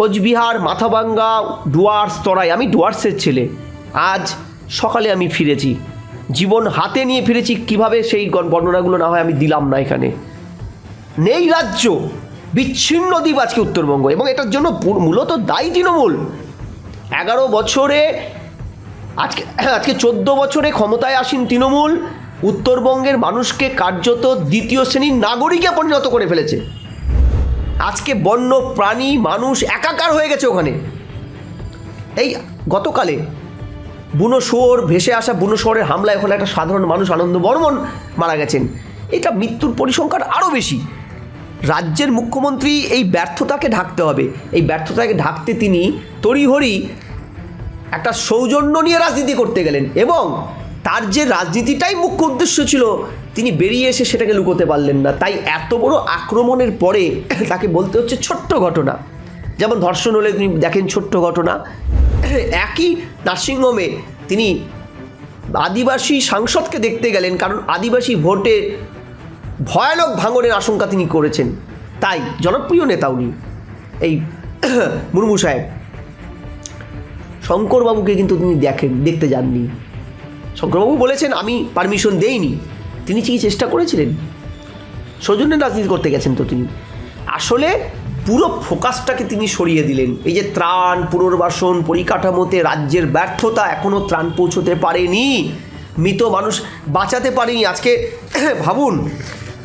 কোচবিহার, মাথাভাঙ্গা, ডুয়ার্স তরাই। আমি ডুয়ার্সের ছেলে। আজ সকালে আমি ফিরেছি। জীবন হাতে নিয়ে ফিরেছি, কীভাবে সেই বর্ণনাগুলো না হয় আমি দিলাম না এখানে। নেই রাজ্য, বিচ্ছিন্ন দ্বীপ আজকে উত্তরবঙ্গ। এবং এটার জন্য মূলত দায়ী তৃণমূল। এগারো বছরে, আজকে আজকে চোদ্দ বছরে ক্ষমতায় আসীন তৃণমূল, উত্তরবঙ্গের মানুষকে কার্যত দ্বিতীয় শ্রেণির নাগরিকে পরিণত করে ফেলেছে। আজকে বন্য প্রাণী মানুষ একাকার হয়ে গেছে ওখানে। এই গতকালে বুনো শুয়োর ভেসে আসা বুনো শুয়োরের হামলায় ওখানে একটা সাধারণ মানুষ আনন্দ বর্মন মারা গেছেন। এটা মৃত্যুর পরিসংখ্যান আরও বেশি। রাজ্যের মুখ্যমন্ত্রী এই ব্যর্থতাকে ঢাকতে হবে। এই ব্যর্থতাকে ঢাকতে তিনি তড়িহড়ি একটা সৌজন্য নিয়ে রাজনীতি করতে গেলেন এবং তার যে রাজনীতিটাই মুখ্য উদ্দেশ্য ছিল, তিনি বেরিয়ে এসে সেটাকে লুকোতে পারলেন না। তাই এত বড় আক্রমণের পরে তাকে বলতে হচ্ছে ছোট্ট ঘটনা। যেমন ধর্ষণ হলে তিনি দেখেন ছোট্ট ঘটনা। একই নার্সিংহোমে তিনি আদিবাসী সাংসদকে দেখতে গেলেন, কারণ আদিবাসী ভোটে ভয়ানক ভাঙনের আশঙ্কা তিনি করেছেন। তাই জনপ্রিয় নেতা উনি, এই মুর্মু সাহেব। শঙ্করবাবুকে কিন্তু তিনি দেখেন, দেখতে যাননি। শঙ্করবাবু বলেছেন, আমি পারমিশন দেইনি। তিনি কি চেষ্টা করেছিলেন? সৌজন্যের রাজনীতি করতে গেছেন তো তিনি। আসলে পুরো ফোকাসটাকে তিনি সরিয়ে দিলেন। এই যে ত্রাণ, পুনর্বাসন, পরিকাঠামোতে রাজ্যের ব্যর্থতা এখনও ত্রাণ পৌঁছতে পারেনি। মৃত মানুষ বাঁচাতে পারেনি। আজকে ভাবুন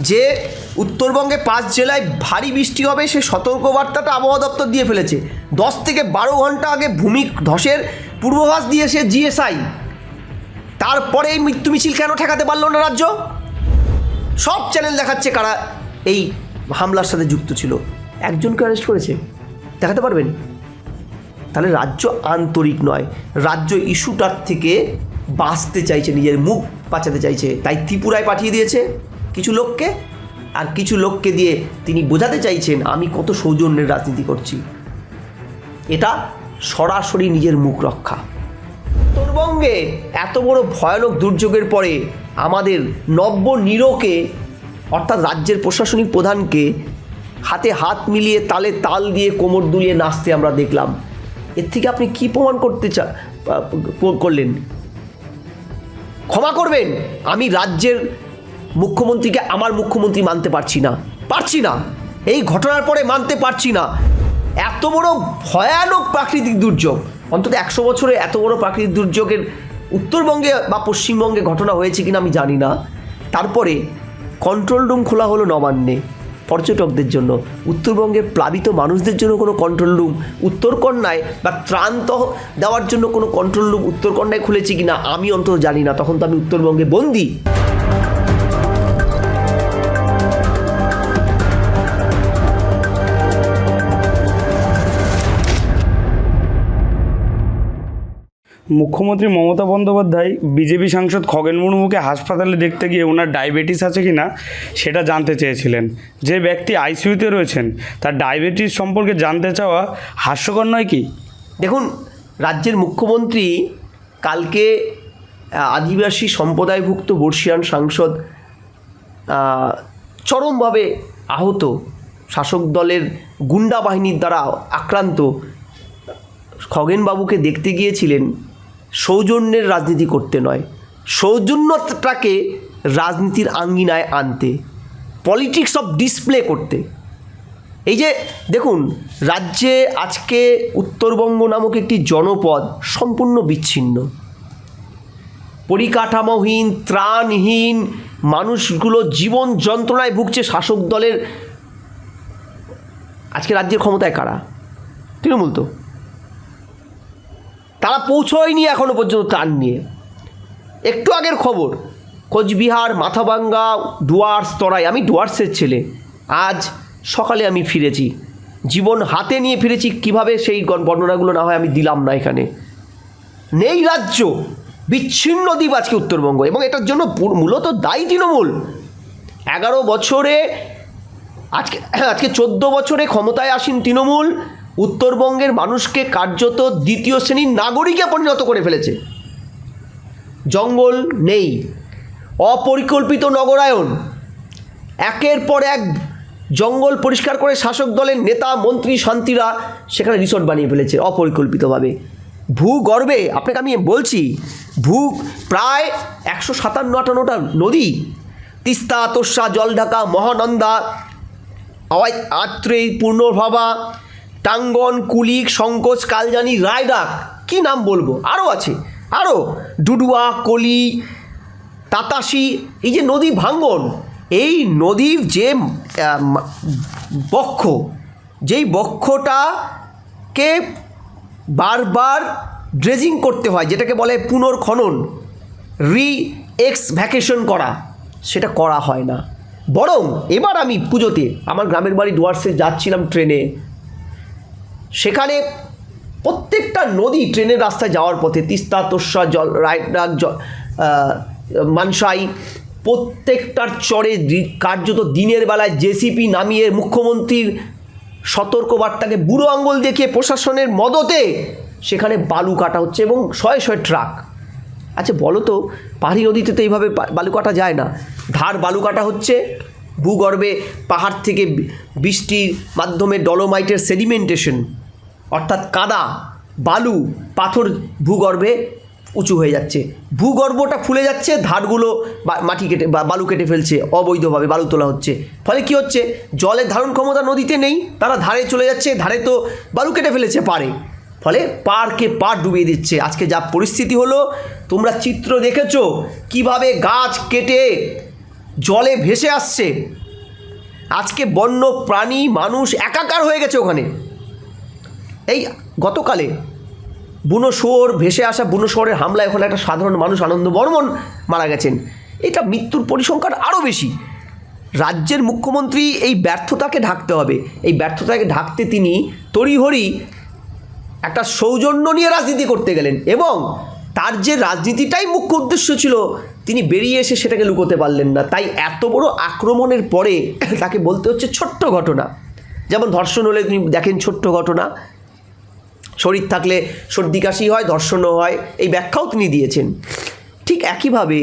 যে উত্তরবঙ্গে পাঁচ জেলায় ভারী বৃষ্টি হবে, সে সতর্কবার্তাটা আবহাওয়া দপ্তর দিয়ে ফেলেছে। দশ থেকে বারো ঘণ্টা আগে ভূমি ধসের পূর্বাভাস দিয়েছে জিএসআই। তারপরে এই মৃত্যু মিছিল কেন ঠেকাতে পারল না রাজ্য? সব চ্যানেল দেখাচ্ছে কারা এই হামলার সাথে যুক্ত ছিল। একজনকে অ্যারেস্ট করেছে। দেখাতে পারবেন? তাহলে রাজ্য আন্তরিক নয়। রাজ্য ইস্যুটার থেকে বাঁচতে চাইছে, নিজের মুখ বাঁচাতে চাইছে। তাই ত্রিপুরায় পাঠিয়ে দিয়েছে কিছু লোককে। আর কিছু লোককে দিয়ে তিনি বোঝাতে চাইছেন, আমি কত সৌজন্যের রাজনীতি করছি। এটা সরাসরি নিজের মুখ রক্ষা। উত্তরবঙ্গে এত বড় ভয়ানক দুর্যোগের পরে আমাদের নব্য নিরোকে, অর্থাৎ রাজ্যের প্রশাসনিক প্রধানকে, হাতে হাত মিলিয়ে তালে তাল দিয়ে কোমর দুলিয়ে নাচতে আমরা দেখলাম। এর থেকে আপনি কি প্রমাণ করতে চা করলেন? ক্ষমা করবেন, আমি রাজ্যের মুখ্যমন্ত্রীকে আমার মুখ্যমন্ত্রী মানতে পারছি না। পারছি না। এই ঘটনার পরে মানতে পারছি না। এত বড় ভয়ানক প্রাকৃতিক দুর্যোগ। অন্তত একশো বছরে এত বড় প্রাকৃতিক দুর্যোগের উত্তরবঙ্গে বা পশ্চিমবঙ্গে ঘটনা হয়েছে কিনা আমি জানি না। তারপরে কন্ট্রোল রুম খোলা হলো নবান্নে, পর্যটকদের জন্য। উত্তরবঙ্গের প্লাবিত মানুষদের জন্য কোনো কন্ট্রোল রুম উত্তরকন্যায় বা ত্রাণ তহ দেওয়ার জন্য কোনো কন্ট্রোল রুম উত্তরকন্যায় খুলেছে কিনা আমি অন্তত জানি না। তখন তো আমি উত্তরবঙ্গে বন্দি। মুখ্যমন্ত্রী মমতা বন্দ্যোপাধ্যায়, বিজেপি সাংসদ খগেন মুর্মুকে হাসপাতালে দেখতে গিয়ে ওনার ডায়াবেটিস আছে কি না সেটা জানতে চেয়েছিলেন। যে ব্যক্তি আইসিইউতে রয়েছেন, তার ডায়াবেটিস সম্পর্কে জানতে চাওয়া হাস্যকর নয় কি? দেখুন, রাজ্যের মুখ্যমন্ত্রী কালকে আদিবাসী সম্প্রদায়ভুক্ত বর্ষিয়ান সাংসদ চরমভাবে আহত শাসক দলের গুন্ডা বাহিনীর দ্বারা আক্রান্ত খগেনবাবুকে দেখতে গিয়েছিলেন। সৌজন্যের রাজনীতি করতে নয়। সৌজন্যটাকে রাজনীতির আঙ্গিনায় আনতে, পলিটিক্স অফ ডিসপ্লে করতে। এই যে দেখুন, রাজ্যে আজকে উত্তরবঙ্গ নামক একটি জনপদ সম্পূর্ণ বিচ্ছিন্ন। পরিকাঠামোহীন, ত্রাণহীন মানুষগুলো জীবন যন্ত্রণায় ভুগছে শাসক দলের। আজকে রাজ্যের ক্ষমতায় কারা? তৃণমূল তো। তারা পৌঁছয়নি এখনও পর্যন্ত ত্রাণ নিয়ে। একটু আগের খবর, কোচবিহার, মাথাভাঙ্গা, ডুয়ার্স তরাই, আমি ডুয়ার্সের ছেলে। আজ সকালে আমি ফিরেছি। জীবন হাতে নিয়ে ফিরেছি, কীভাবে সেই বর্ণনাগুলো না হয় আমি দিলাম না এখানে। নেই রাজ্য, বিচ্ছিন্ন দ্বীপ আজকে উত্তরবঙ্গ, এবং এটার জন্য মূলত দায়ী তৃণমূল। এগারো বছরে, আজকে আজকে চোদ্দ বছরে ক্ষমতায় আসীন তৃণমূল উত্তরবঙ্গের মানুষকে কার্যত দ্বিতীয় শ্রেণির নাগরিকে পরিণত করে ফেলেছে। জঙ্গল নেই, অপরিকল্পিত নগরায়ন। একের পর এক জঙ্গল পরিষ্কার করে শাসক দলের নেতা, মন্ত্রী, শান্তিরা সেখানে রিসোর্ট বানিয়ে ফেলেছে অপরিকল্পিতভাবে। ভূগর্ভে, আপনাকে আমি বলছি, ভূ প্রায় একশো সাতান্ন আটান্নটা নদী, তিস্তা তোর্ষা জলঢাকা, মহানন্দা আত্রেই পূর্ণভাবা টাঙ্গন, কুলিক সংকোচ কালজানি রায়ডাক কি নাম বলব? আরও আছে। আরও ডুডুয়া, কলি, তাতাসি, এই যে নদী ভাঙ্গন, এই নদীর যে বক্ষ, যেই বক্ষটাকে বারবার ড্রেজিং করতে হয়, যেটাকে বলে পুনর্খনন রি এক্স ভ্যাকেশন করা, সেটা করা হয় না। বরং, এবার আমি পুজোতে, আমার গ্রামের বাড়ি ডুয়ার্সে যাচ্ছিলাম ট্রেনে সেখানে প্রত্যেকটা নদী ট্রেনের রাস্তায় যাওয়ার পথে তিস্তা তোষা জল রায়ডাক জল মানসাই, প্রত্যেকটার চরে কার্যত দিনের বেলায় জেসিপি নামিয়ে মুখ্যমন্ত্রীর সতর্কবার্তাকে বুড়ো আঙ্গুল দেখিয়ে প্রশাসনের মদতে সেখানে বালু কাটা হচ্ছে এবং শয়ে শয়ে ট্রাক। আচ্ছা বলো তো, পাহাড়ি নদীতে তো এইভাবে বালু কাটা যায় না। ধার বালু কাটা হচ্ছে, ভূগর্ভে পাহাড় থেকে বৃষ্টির মাধ্যমে ডলোমাইটের সেডিমেন্টেশন অর্থাৎ কাদা, বালু, পাথর ভূগর্ভে উঁচু হয়ে যাচ্ছে। ভূগর্ভটা ফুলে যাচ্ছে, ধারগুলো মাটি কেটে বালু কেটে ফেলছে, অবৈধভাবে বালু তোলা হচ্ছে। ফলে কি হচ্ছে? জলের ধারণ ক্ষমতা নদীতে নেই, তারা ধারে চলে যাচ্ছে, ধারে তো বালু কেটে ফেলেছে পারে ফলে পারকে পার ডুবিয়ে দিচ্ছে। আজকে যা পরিস্থিতি হলো, তোমরা চিত্র দেখেছ, কীভাবে গাছ কেটে জলে ভেসে আসছে। আজকে বন্য প্রাণী, মানুষ একাকার হয়ে গেছে ওখানে। এই গতকালে বুনো শুয়োর, ভেসে আসা বুনো শুয়োরের হামলায় ওখানে একটা সাধারণ মানুষ আনন্দ বর্মন মারা গেছেন। এটা মৃত্যুর পরিসংখ্যান আরও বেশি। রাজ্যের মুখ্যমন্ত্রী এই ব্যর্থতাকে ঢাকতে হবে। এই ব্যর্থতাকে ঢাকতে তিনি তড়িহড়ি একটা সৌজন্য নিয়ে রাজনীতি করতে গেলেন এবং তার যে রাজনীতিটাই মুখ্য উদ্দেশ্য ছিল, তিনি বেরিয়ে এসে সেটাকে লুকোতে পারলেন না। তাই এত বড় আক্রমণের পরে তাকে বলতে হচ্ছে ছোট্ট ঘটনা। যেমন ধর্ষণ হলে তিনি দেখেন ছোট্ট ঘটনা। শরীর থাকলে সর্দি কাশি হয়, ধর্ষণও হয়, এই ব্যাখ্যাও তিনি দিয়েছেন। ঠিক একইভাবে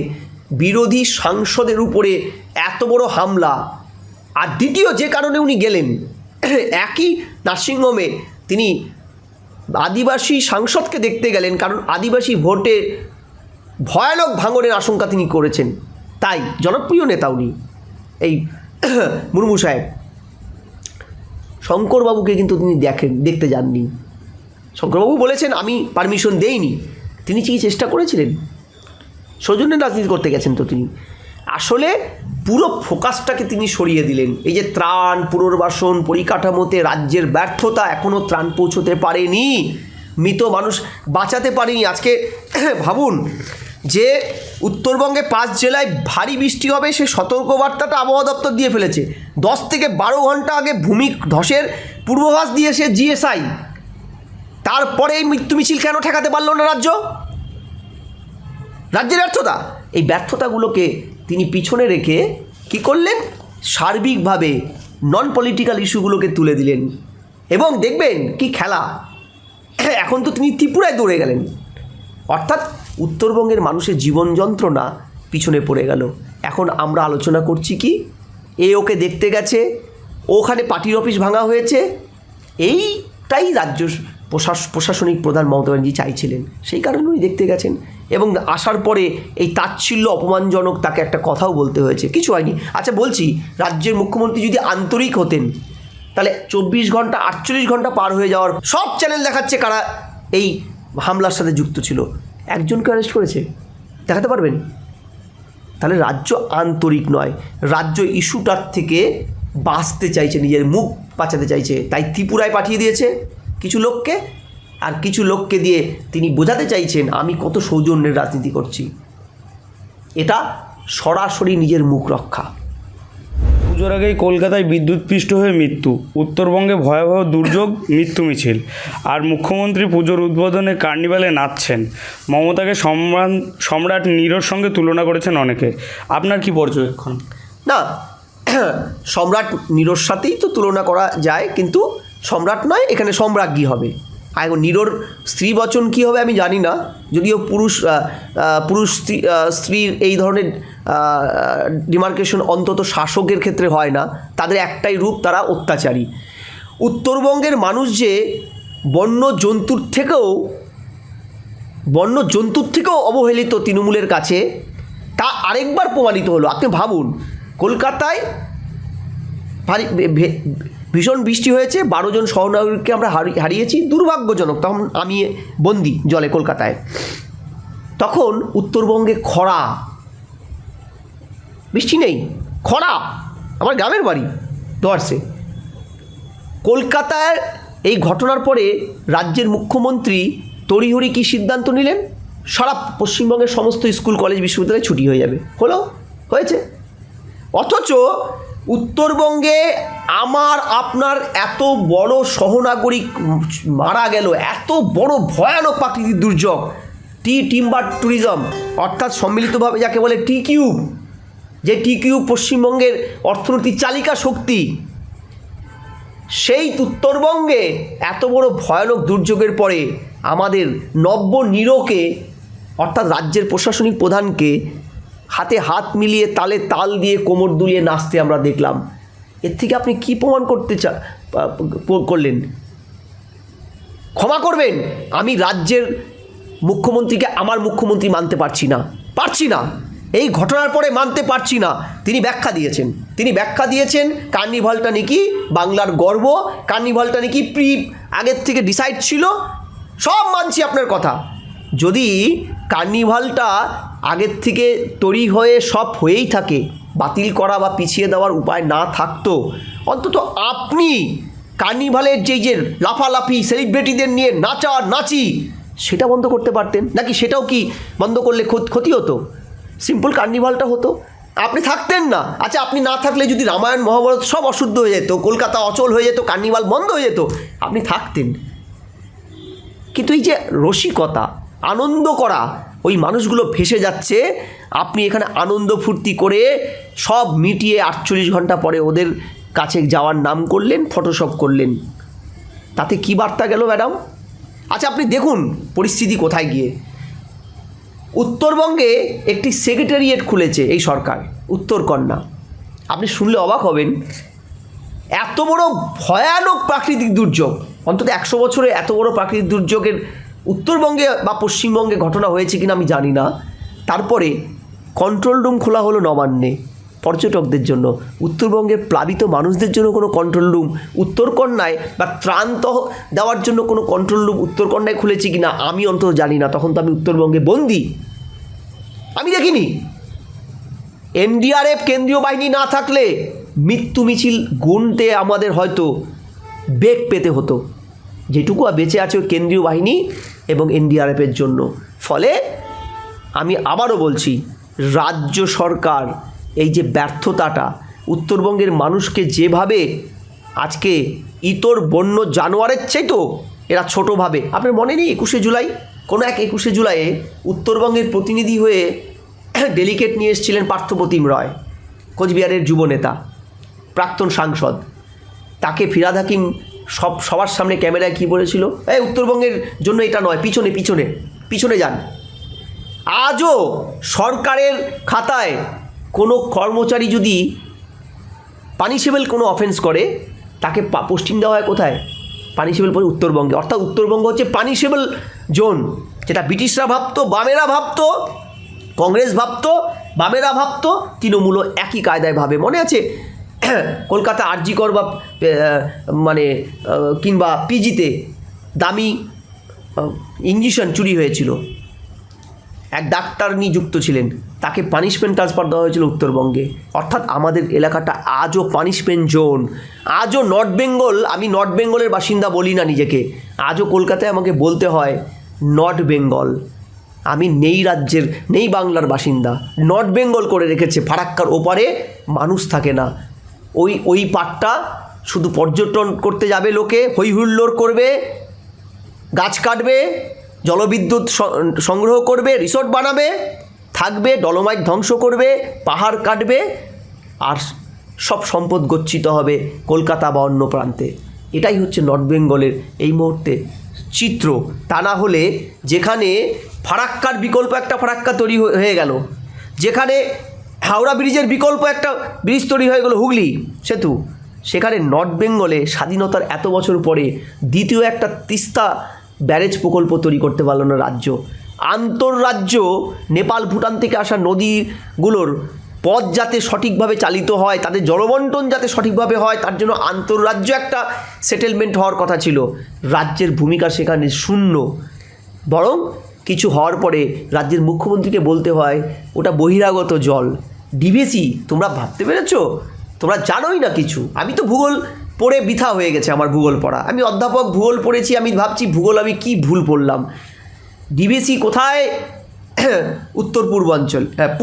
বিরোধী সাংসদের উপরে এত বড় হামলা, আর দ্বিতীয় যে কারণে উনি গেলেন, একই নার্সিংহোমে তিনি আদিবাসী সাংসদকে দেখতে গেলেন, কারণ আদিবাসী ভোটে ভয়ানক ভাঙনের আশঙ্কা তিনি করেছেন। তাই জনপ্রিয় নেতা উনি, এই মুর্মু সাহেব। শঙ্করবাবুকে কিন্তু তিনি দেখেন, দেখতে যাননি। শঙ্করবাবু বলেছেন, আমি পারমিশন দেইনি। তিনি কি চেষ্টা করেছিলেন? সৌজন্যের রাজনীতি করতে গেছেন তো তিনি। আসলে পুরো ফোকাসটাকে তিনি সরিয়ে দিলেন। এই যে ত্রাণ, পুনর্বাসন, পরিকাঠামোতে রাজ্যের ব্যর্থতা এখনও ত্রাণ পৌঁছতে পারেনি। মৃত মানুষ বাঁচাতে পারেনি। আজকে ভাবুন যে উত্তরবঙ্গে পাঁচ জেলায় ভারী বৃষ্টি হবে, সে সতর্কবার্তাটা আবহাওয়া দপ্তর দিয়ে ফেলেছে। দশ থেকে বারো ঘণ্টা আগে ভূমি ধসের পূর্বাভাস দিয়েছে জিএসআই তারপরে এই মৃত্যু মিছিল কেন ঠেকাতে পারল না রাজ্য? রাজ্যের ব্যর্থতা? এই ব্যর্থতাগুলোকে তিনি পিছনে রেখে কি করলেন? সার্বিকভাবে নন পলিটিক্যাল ইস্যুগুলোকে তুলে দিলেন। এবং দেখবেন কি খেলা। এখন তো তিনি ত্রিপুরায় দৌড়ে গেলেন। অর্থাৎ উত্তরবঙ্গের মানুষের জীবন যন্ত্রণা পিছনে পড়ে গেল। এখন আমরা আলোচনা করছি কি? এ ওকে দেখতে গেছে, ওখানে পার্টির অফিস ভাঙা হয়েছে। এইটাই রাজ্য প্রশাসনিক প্রধান মমতা ব্যানার্জি চাইছিলেন। সেই কারণে উনি দেখতে গেছেন এবং আসার পরে এই তাচ্ছিল্য অপমানজনক তাকে একটা কথাও বলতে হয়েছে। কিছু হয়নি। আচ্ছা বলছি, রাজ্যের মুখ্যমন্ত্রী যদি আন্তরিক হতেন, তাহলে চব্বিশ ঘণ্টা, আটচল্লিশ ঘণ্টা পার হয়ে যাওয়ার সব চ্যানেল দেখাচ্ছে কারা এই হামলার সাথে যুক্ত ছিল। একজনকে অ্যারেস্ট করেছে। দেখাতে পারবেন? তাহলে রাজ্য আন্তরিক নয়। রাজ্য ইস্যুটার থেকে বাঁচতে চাইছে, নিজের মুখ বাঁচাতে চাইছে। তাই ত্রিপুরায় পাঠিয়ে দিয়েছে। কিছু লোককে আর কিছু লোককে দিয়ে তিনি বোঝাতে চাইছেন আমি কত সৌজন্যের রাজনীতি করছি। এটা সরাসরি নিজের মুখ রক্ষা। পুজোর আগেই কলকাতায় বিদ্যুৎপৃষ্ট হয়ে মৃত্যু। উত্তরবঙ্গে ভয়াবহ দুর্যোগ মৃত্যু মিছিল। আর মুখ্যমন্ত্রী পুজোর উদ্বোধনে কার্নিভালে নাচছেন। মমতাকে সম্রাট সম্রাট নীরর সঙ্গে তুলনা করেছেন অনেকে। আপনার কি পর্যবেক্ষণ না সম্রাট নিরোর সাথেই তো তুলনা করা যায় কিন্তু সম্রাট নয়, এখানে সম্রাজ্ঞী হবে। আর নিরোর স্ত্রী বচন কী হবে আমি জানি না। যদিও পুরুষ পুরুষ স্ত্রী স্ত্রীর এই ধরনের ডিমার্কেশন অন্তত শাসকের ক্ষেত্রে হয় না। তাদের একটাই রূপ, তারা অত্যাচারী। উত্তরবঙ্গের মানুষ যে বন্য জন্তুর থেকেও বন্য জন্তুর থেকেও অবহেলিত তৃণমূলের কাছে, তা আরেকবার প্রমাণিত হলো। আপনি ভাবুন, কলকাতায় ভীষণ বৃষ্টি হয়েছে, বারো জন সহনাগরিককে আমরা হারি- হারিয়েছি, দুর্ভাগ্যজনক, তখন আমি বন্দি জলে কলকাতায়। তখন উত্তরবঙ্গে খরা। বৃষ্টি নেই, খরা, আমার গ্রামের বাড়ি ডোয়ার্সে কলকাতায় এই ঘটনার পরে রাজ্যের মুখ্যমন্ত্রী তড়িহড়ি কী সিদ্ধান্ত নিলেন? সারা পশ্চিমবঙ্গের সমস্ত স্কুল, কলেজ, বিশ্ববিদ্যালয় ছুটি হয়ে যাবে। হলো? হয়েছে। অথচ উত্তরবঙ্গে আমার আপনার এত বড় সহনাগরিক মারা গেল, এত বড় ভয়ানক প্রাকৃতিক দুর্যোগ। টি টিম্বার ট্যুরিজম অর্থাৎ সম্মিলিতভাবে যাকে বলে টি কিউব যে টি কিউব পশ্চিমবঙ্গের অর্থনীতির চালিকা শক্তি। সেই উত্তরবঙ্গে এত বড় ভয়ানক দুর্যোগের পরে আমাদের নব্য নিরোকে, অর্থাৎ রাজ্যের প্রশাসনিক প্রধানকে হাতে হাত মিলিয়ে তালে তাল দিয়ে কোমর দুলিয়ে নাচতে আমরা দেখলাম। এর থেকে আপনি কি প্রমাণ করতে চা করলেন? ক্ষমা করবেন। আমি রাজ্যের মুখ্যমন্ত্রীকে আমার মুখ্যমন্ত্রী মানতে পারছি না। পারছি না। এই ঘটনার পরে মানতে পারছি না। তিনি ব্যাখ্যা দিয়েছেন। তিনি ব্যাখ্যা দিয়েছেন, কার্নিভালটা নাকি বাংলার গর্ব, কার্নিভালটা নাকি প্রি, আগের থেকে ডিসাইড ছিল, সব মানছি আপনার কথা। যদি কার্নিভালটা আগের থেকে তৈরি হয়ে সব হয়েই থাকে, বাতিল করা বা পিছিয়ে দেওয়ার উপায় না থাকতো। অন্তত আপনি কার্নিভালের যেই যে লাফালাফি সেলিব্রিটিদের নিয়ে নাচা নাচি, সেটা বন্ধ করতে পারতেন? নাকি সেটাও কি বন্ধ করলে ক্ষত- ক্ষতি হতো? সিম্পল কার্নিভালটা হতো? আপনি থাকতেন না। আচ্ছা আপনি না থাকলে যদি রামায়ণ, মহাভারত সব অশুদ্ধ হয়ে যেত, কলকাতা অচল হয়ে যেত, কার্নিভাল বন্ধ হয়ে যেত, আপনি থাকতেন। কিন্তু এই যে রসিকতা, আনন্দ করা ওই মানুষগুলো ভেসে যাচ্ছে। আপনি এখানে আনন্দ ফুর্তি করে সব মিটিয়ে আটচল্লিশ ঘণ্টা পরে ওদের কাছে যাওয়ার নাম করলেন, ফটোশপ করলেন। তাতে কি বার্তা গেল, ম্যাডাম? আচ্ছা আপনি দেখুন পরিস্থিতি কোথায় গিয়ে। উত্তরবঙ্গে একটি সেক্রেটারিয়েট খুলেছে এই সরকার, উত্তরকন্যা। আপনি শুনলে অবাক হবেন। এত বড় ভয়ানক প্রাকৃতিক দুর্যোগ, অন্তত একশো বছরে এত বড় প্রাকৃতিক দুর্যোগের উত্তরবঙ্গে বা পশ্চিমবঙ্গে ঘটনা হয়েছে কিনা আমি জানি না। তারপরে কন্ট্রোল রুম খোলা হলো নবান্নে পর্যটকদের জন্য। উত্তরবঙ্গের প্লাবিত মানুষদের জন্য কোনো কন্ট্রোল রুম উত্তরকন্যায় বা ত্রাণ তহ- দেওয়ার জন্য কোনো কন্ট্রোল রুম উত্তরকন্যায় খুলেছে কিনা আমি অন্তত জানি না। তখন তো আমি উত্তরবঙ্গে বন্দি। আমি দেখিনি। এনডিআরএফ কেন্দ্রীয় বাহিনী না থাকলে মৃত্যু মিছিল গুনতে আমাদের হয়তো বেগ পেতে হতো। যেটুকু বেঁচে আছে ওই কেন্দ্রীয় বাহিনী এবং এনডিআরএফের জন্য। ফলে আমি আবারও বলছি, রাজ্য সরকার এই যে ব্যর্থতাটা, উত্তরবঙ্গের মানুষকে যেভাবে আজকে ইতর বন্য জানোয়ারের চাইতো, এরা ছোটোভাবে। আপনার মনে নেই একুশে জুলাই? কোনো এক একুশে জুলাইয়ে উত্তরবঙ্গের প্রতিনিধি হয়ে ডেলিকেট নিয়ে এসেছিলেন পার্থপ্রতিম রয়, কোচবিহারের যুবনেতা প্রাক্তন সাংসদ। তাকে ফিরাদ হাকিম সব, সবার সামনে ক্যামেরায় কী বলেছিল? এই, উত্তরবঙ্গের জন্য এটা নয়, পিছনে পিছনে পিছনে যান। আজও সরকারের খাতায় কোনো কর্মচারী যদি পানিশেবল কোনো অফেন্স করে, তাকে পোস্টিং দেওয়া হয় কোথায়? পানিশেবল পরে উত্তরবঙ্গে। অর্থাৎ উত্তরবঙ্গ হচ্ছে পানিশেবল জোন যেটা ব্রিটিশরা ভাবতো, বামেরা ভাবতো, কংগ্রেস ভাবতো, বামেরা ভাবতো, তৃণমূলও একই কায়দায় ভাবে। মনে আছে? কলকাতা আরজিকর বা মানে কিংবা পিজিতে দামি ইঞ্জেকশন চুরি হয়েছিল। এক ডাক্তার নিযুক্ত ছিলেন। তাকে পানিশমেন্ট ট্রান্সফার দেওয়া হয়েছিল উত্তরবঙ্গে। অর্থাৎ আমাদের এলাকাটা আজও পানিশমেন্ট জোন আজও নর্থ বেঙ্গল আমি নর্থ বেঙ্গলের বাসিন্দা বলি না নিজেকে। আজও কলকাতায় আমাকে বলতে হয় নর্থ বেঙ্গল আমি নেই রাজ্যের, নেই বাংলার বাসিন্দা। নর্থ বেঙ্গল করে রেখেছে, ফারাক্কার ওপারে মানুষ থাকে না। ওই ওই পাটটা শুধু পর্যটন করতে যাবে লোকে হই হুল্লোড় করবে, গাছ কাটবে, জলবিদ্যুৎ সংগ্রহ করবে, রিসোর্ট বানাবে, থাকবে, ডলোমাইট ধ্বংস করবে, পাহাড় কাটবে, আর সব সম্পদ গচ্ছিত হবে কলকাতা বা অন্য প্রান্তে। এটাই হচ্ছে নর্থ বেঙ্গলের এই মুহূর্তে চিত্র। তা না হলে যেখানে ফারাক্কার বিকল্প একটা ফারাক্কা তৈরি হয়ে- হয়ে গেল। যেখানে হাওড়া ব্রিজের বিকল্প একটা ব্রিজ তৈরি হয়ে গেল হুগলি, সেতু। সেখানে নর্থ বেঙ্গলে স্বাধীনতার এত বছর পরে দ্বিতীয় একটা তিস্তা ব্যারেজ প্রকল্প তৈরি করতে পারল না রাজ্য। আন্তঃরাজ্য নেপাল, ভুটান থেকে আসা নদীগুলোর পথ যাতে সঠিকভাবে চালিত হয়, তাদের জলবন্টন যাতে সঠিকভাবে হয়, তার জন্য আন্তঃরাজ্য একটা সেটেলমেন্ট হওয়ার কথা ছিল। রাজ্যের ভূমিকা সেখানে শূন্য। বরং কিছু হওয়ার পরে রাজ্যের মুখ্যমন্ত্রীকে বলতে হয়, ওটা বহিরাগত জল। ডিভিসি তোমরা ভাবতে পেরেছ? তোমরা জানোই না কিছু। আমি তো ভূগোল পড়ে বৃথা হয়ে গেছে আমার ভূগোল পড়া। আমি অধ্যাপক ভূগোল পড়েছি আমি ভাবছি ভূগোল আমি কি ভুল পড়লাম। ডিবিসি কোথায়? উত্তর পূর্বাঞ্চল হ্যাঁ,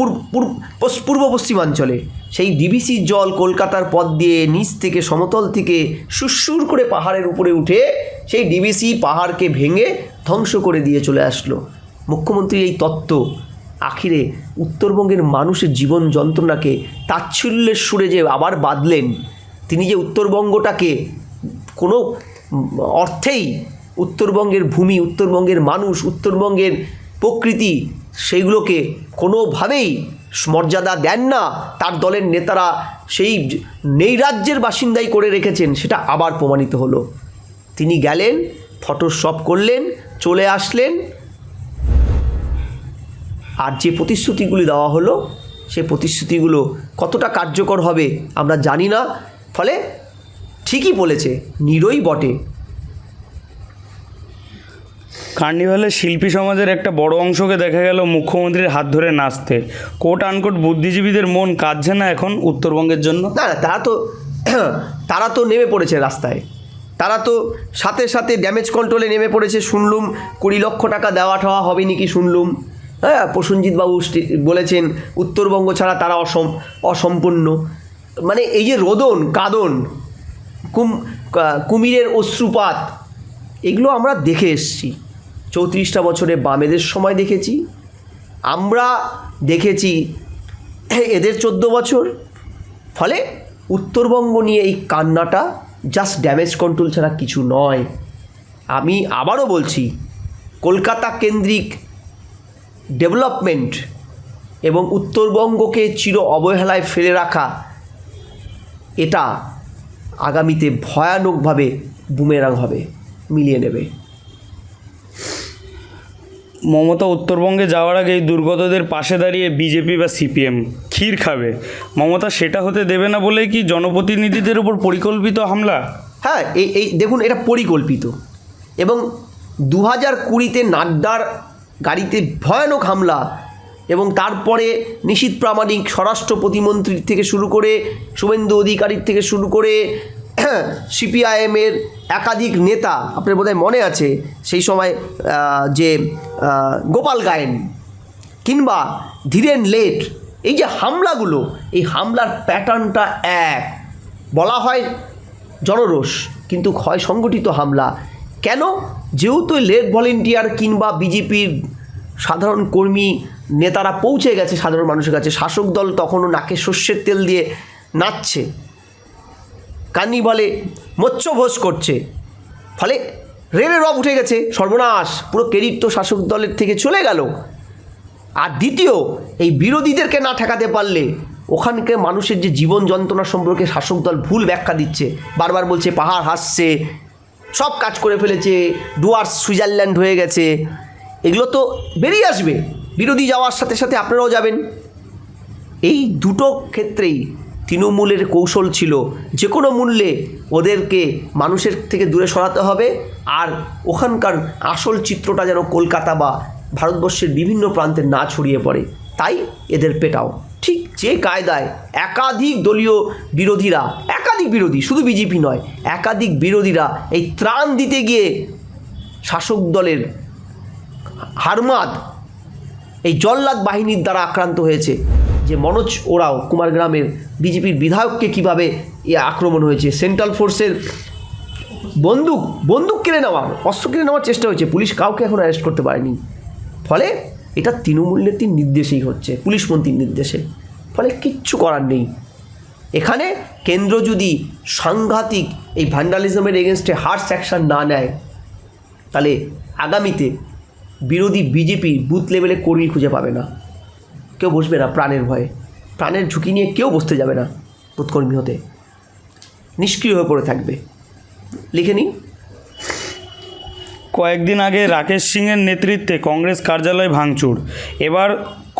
পূর্ব পশ্চিমাঞ্চলে। সেই ডিবিসির জল কলকাতার পথ দিয়ে নিচ থেকে সমতল থেকে সুরসুর করে পাহাড়ের উপরে উঠে সেই ডিবিসি পাহাড়কে ভেঙে ধ্বংস করে দিয়ে চলে আসলো। মুখ্যমন্ত্রী এই তত্ত্ব আখিরে উত্তরবঙ্গের মানুষের জীবন যন্ত্রণাকে তাচ্ছল্যের সুরে যে আবার বাঁধলেন, তিনি যে উত্তরবঙ্গটাকে কোনো অর্থেই উত্তরবঙ্গের ভূমি, উত্তরবঙ্গের মানুষ, উত্তরবঙ্গের প্রকৃতি সেইগুলোকে কোনোভাবেই মর্যাদা দেন না, তার দলের নেতারা সেই নেই রাজ্যের বাসিন্দাই করে রেখেছেন, সেটা আবার প্রমাণিত হলো। তিনি গেলেন, ফটোশপ করলেন, চলে আসলেন আর যে প্রতিশ্রুতিগুলি দেওয়া হলো সে প্রতিশ্রুতিগুলো কতটা কার্যকর হবে আমরা জানি না। ফলে ঠিকই বলেছে নিরই বটে। কার্নিভালের শিল্পী সমাজের একটা বড় অংশকে দেখা গেল মুখ্যমন্ত্রীর হাত ধরে নাচতে। কোট আনকোট বুদ্ধিজীবীদের মন কাঁদছে না এখন উত্তরবঙ্গের জন্য? না না তারা তো তারা তো নেমে পড়েছে রাস্তায়। তারা তো সাথে সাথে ড্যামেজ কন্ট্রোলে নেমে পড়েছে। শুনলুম কুড়ি লক্ষ টাকা দেওয়া ঠাওয়া হবে নাকি শুনলুম? হ্যাঁ প্রসেনজিৎ বাবু বলেছেন, উত্তরবঙ্গ ছাড়া তারা অসম, অসম্পূর্ণ। মানে এই যে রোদন, কাদন, কুম কুমিরের অশ্রুপাত, এগুলো আমরা দেখে এসছি। চৌত্রিশটা বছরে বামেদের সময় দেখেছি। আমরা দেখেছি এদের চোদ্দ বছর। ফলে উত্তরবঙ্গ নিয়ে এই কান্নাটা জাস্ট ড্যামেজ কন্ট্রোল ছাড়া কিছু নয়। আমি আবারও বলছি, কলকাতা কেন্দ্রিক ডেভেলপমেন্ট এবং উত্তরবঙ্গকে চির অবহেলায় ফেলে রাখা এটা আগামীতে ভয়ানকভাবে বুমেরাং হবে মিলিয়ে নেবে। মমতা উত্তরবঙ্গে যাওয়ার আগে এই দুর্গতদের পাশে দাঁড়িয়ে বিজেপি বা সিপিএম ক্ষীর খাবে। মমতা সেটা হতে দেবে না বলেই কি জনপ্রতিনিধিদের উপর পরিকল্পিত হামলা? হ্যাঁ এই এই দেখুন এটা পরিকল্পিত। এবং দু হাজার কুড়িতে নাড্ডার গাড়িতে ভয়ানক হামলা এবং তারপরে নিশীত প্রামাণিক স্বরাষ্ট্র প্রতিমন্ত্রীর থেকে শুরু করে শুভেন্দু অধিকারীর থেকে শুরু করে সিপিআইএমের একাধিক নেতা, আপনার বোধহয় মনে আছে সেই সময় যে গোপাল গায়েন কিংবা ধীরেন লেট, এই যে হামলাগুলো, এই হামলার প্যাটার্নটা এক। বলা হয় জনরোষ, কিন্তু হয় সংগঠিত হামলা। কেন? যেহেতু লেট ভলেন্টিয়ার কিংবা বিজেপির সাধারণ কর্মী নেতারা পৌঁছে গেছে সাধারণ মানুষের কাছে, শাসক দল তখনও নাকে সর্ষের তেল দিয়ে নাচছে। কার্নিভালে মৎস্যভোজ করছে। ফলে রেলে রব উঠে গেছে, সর্বনাশ, পুরো ক্রেডিট তো শাসক দলের থেকে চলে গেল। আর দ্বিতীয়, এই বিরোধীদেরকে না ঠেকাতে পারলে ওখানকার মানুষের যে জীবন যন্ত্রণা সম্পর্কে শাসক দল ভুল ব্যাখ্যা দিচ্ছে। বারবার বলছে পাহাড় হাসছে সব কাজ করে ফেলেছে, ডুয়ার্স সুইজারল্যান্ড হয়ে গেছে। এগুলো তো বেরিয়ে আসবে। বিরোধী যাওয়ার সাথে সাথে আপনারাও যাবেন। এই দুটো ক্ষেত্রেই তৃণমূলের কৌশল ছিল, যে কোনো মূল্যে ওদেরকে মানুষের থেকে দূরে সরাতে হবে, আর ওখানকার আসল চিত্রটা যেন কলকাতা বা ভারতবর্ষের বিভিন্ন প্রান্তে না ছড়িয়ে পড়ে। তাই এদের পেটাও। ঠিক যে কায়দায় একাধিক দলীয় বিরোধীরা, একাধিক বিরোধী, শুধু বিজেপি নয়, একাধিক বিরোধীরা এই ত্রাণ দিতে গিয়ে শাসক দলের হারমাদ, এই জল্লাদ বাহিনীর দ্বারা আক্রান্ত হয়েছে। যে মনোজ ওরাও কুমারগ্রামের বিজেপির বিধায়ককে কীভাবে এ আক্রমণ হয়েছে, সেন্ট্রাল ফোর্সের বন্দুক বন্দুক কিনে নেওয়ার অস্ত্র কিনে নেওয়ার চেষ্টা হয়েছে, পুলিশ কাউকে এখন অ্যারেস্ট করতে পারেনি। ফলে এটা তৃণমূল নেত্রীর নির্দেশেই হচ্ছে, পুলিশ মন্ত্রীর নির্দেশে। ফলে কিচ্ছু করার নেই। এখানে কেন্দ্র যদি সাংঘাতিক এই ভ্যান্ডালিজমের এগেনস্টে হার্স অ্যাকশন না নেয়, তাহলে আগামীতে বিরোধী বিজেপি বুথ লেভেলে কর্মী খুঁজে পাবে না। কেউ বসবে না প্রাণের ভয়ে। প্রাণের ঝুঁকি নিয়ে কেউ বসতে যাবে না বুথকর্মী হতে। নিষ্ক্রিয় হয়ে পড়ে থাকবে। লিখে নিন। কয়েকদিন আগে রাকেশ সিংয়ের নেতৃত্বে কংগ্রেস কার্যালয় ভাঙচুর। এবার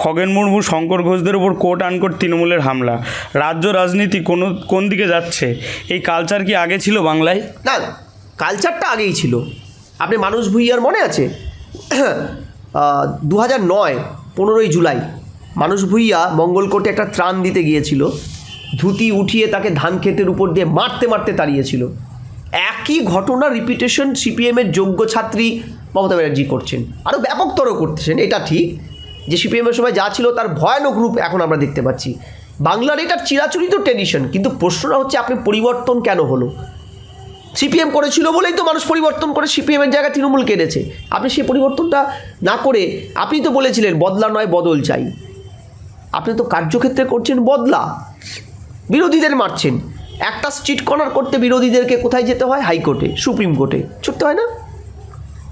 খগেন মুর্মু, শঙ্কর ঘোষদের উপর কোর্ট আনকোট তৃণমূলের হামলা। রাজ্য রাজনীতি কোনো, কোন দিকে যাচ্ছে? এই কালচার কি আগে ছিল বাংলায়? না কালচারটা আগেই ছিল। আপনি মানুষ ভুইয়ার মনে আছে? দু হাজার নয়, পনেরোই জুলাই, মানুষ ভুইয়া মঙ্গলকোটে একটা ত্রাণ দিতে গিয়েছিল। ধুতি উঠিয়ে তাকে ধান ক্ষেতের উপর দিয়ে মারতে মারতে তাড়িয়েছিল। একই ঘটনা রিপিটেশন সিপিএমের যোগ্য ছাত্রী মমতা ব্যানার্জি করছেন। আরও ব্যাপকতর করতেছেন, এটা ঠিক। যে সিপিএমের সময় যা ছিল তার ভয়ানক রূপ এখন আমরা দেখতে পাচ্ছি। বাংলার এটা চিরাচরিত ট্রেডিশন কিন্তু প্রশ্নটা হচ্ছে আপনি পরিবর্তন কেন হলো? সিপিএম করেছিল বলেই তো মানুষ পরিবর্তন করে সিপিএমের জায়গায় তৃণমূল কেড়েছে। আপনি সেই পরিবর্তনটা না করে, আপনি তো বলেছিলেন বদলা নয়, বদল চাই। আপনি তো কার্যক্ষেত্রে করছেন বদলা। বিরোধীদের মারছেন। একটা স্ট্রিট কর্নার করতে বিরোধীদেরকে কোথায় যেতে হয়? হাইকোর্টে সুপ্রিম কোর্টে ছুটতে হয় না?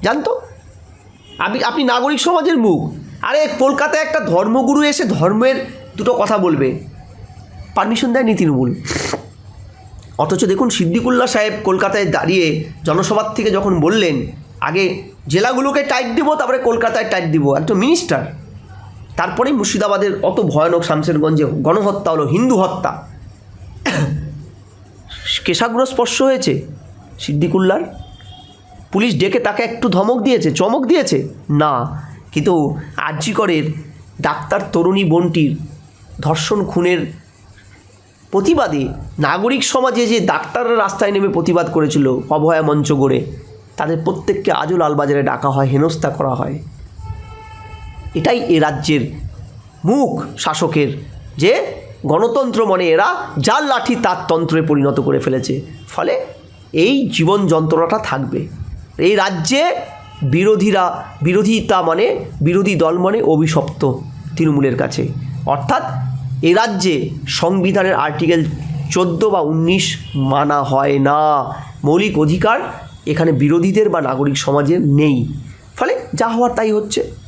জানতো? আপনি আপনি নাগরিক সমাজের মুখ। আরে, কলকাতায় একটা ধর্মগুরু এসে ধর্মের দুটো কথা বলবে। পারমিশন দেয়নি তৃণমূল অথচ দেখুন, সিদ্দিকুল্লাহ সাহেব কলকাতায় দাঁড়িয়ে জনসভার থেকে যখন বললেন, আগে জেলাগুলোকে টাইট দিব, তারপরে কলকাতায় টাইট দিব। একজন মিনিস্টার তারপরেই মুর্শিদাবাদের অত ভয়ানক শামসেরগঞ্জে গণহত্যা হলো, হিন্দু হত্যা। কেশাগ্র স্পর্শ হয়েছে সিদ্দিকুল্লার। পুলিশ ডেকে তাকে একটু ধমক দিয়েছে, চমক দিয়েছে? না, কিন্তু আর্যিকরের ডাক্তার তরুণী বোনটির ধর্ষণ খুনের প্রতিবাদে নাগরিক সমাজে যে ডাক্তাররা রাস্তায় নেমে প্রতিবাদ করেছিল অভয়া মঞ্চ গড়ে, তাদের প্রত্যেককে আজও লালবাজারে ডাকা হয়, হেনস্থা করা হয়। এটাই এ রাজ্যের মুখ শাসকের যে গণতন্ত্র মনে এরা যার লাঠি তার তন্ত্রে পরিণত করে ফেলেছে। ফলে এই জীবন যন্ত্রণাটা থাকবে। এই রাজ্যে বিরোধীরা, বিরোধিতা মানে বিরোধী দল মানে অভিশপ্ত তৃণমূলের কাছে। অর্থাৎ এ রাজ্যে সংবিধানের আর্টিকেল চোদ্দ বা উনিশ মানা হয় না। মৌলিক অধিকার এখানে বিরোধীদের বা নাগরিক সমাজের নেই। ফলে যা হওয়ার তাই হচ্ছে।